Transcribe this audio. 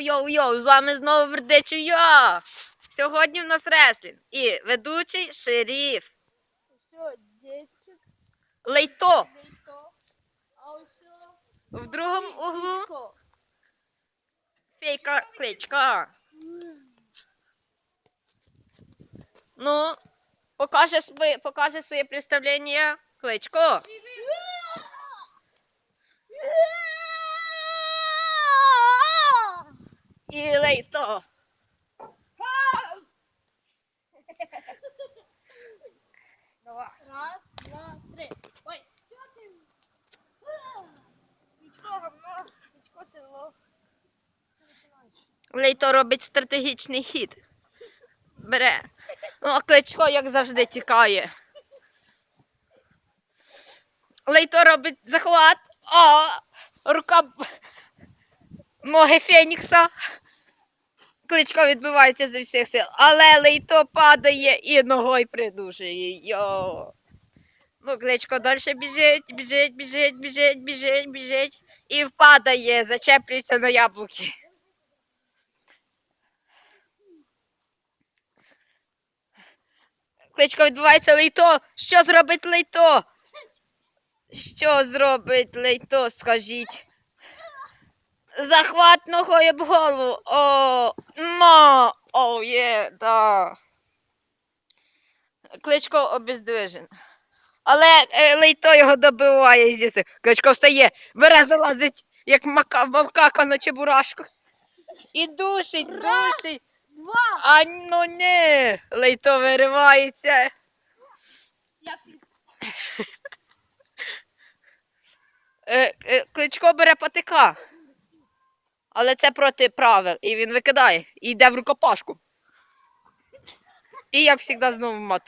Йоу-йоу-йоу, з вами знову Вердичу я. Сьогодні в нас реслінг і ведучий шеріф. Лейто в другому углу фейка кличка. Ну, покаже своє, покаже своє представлення кличко. Давай. Раз, два, три. Ой? Дечко, говно. Дечко, село. Лейто робить стратегічний хід. Бере. Ну, а кличко, як завжди, тікає. Лейто робить захват. О! Рука ноги Фенікса. Кличко відбивається зі всіх сил. Але Лейто падає і ногою придушує. Йо. Ну, кличко далі біжить, біжить, біжить, біжить, біжить, біжить. І впадає, зачеплюється на яблуки. Кличко відбувається Лейто. Що зробить Лейто? Що зробить Лейто, скажіть? Захват ногою об голову. О, но. О, є, да. Кличко обездвижен. Але е, Лейто його добиває здесь. Кличко встає, бере, залазить, як мака, мавкака на чебурашку. І душить, душить. Два. А ну не, Лейто виривається. Я всі. Е, е, Кличко бере патика. Але це проти правил. І він викидає. І йде в рукопашку. І як завжди знову матує.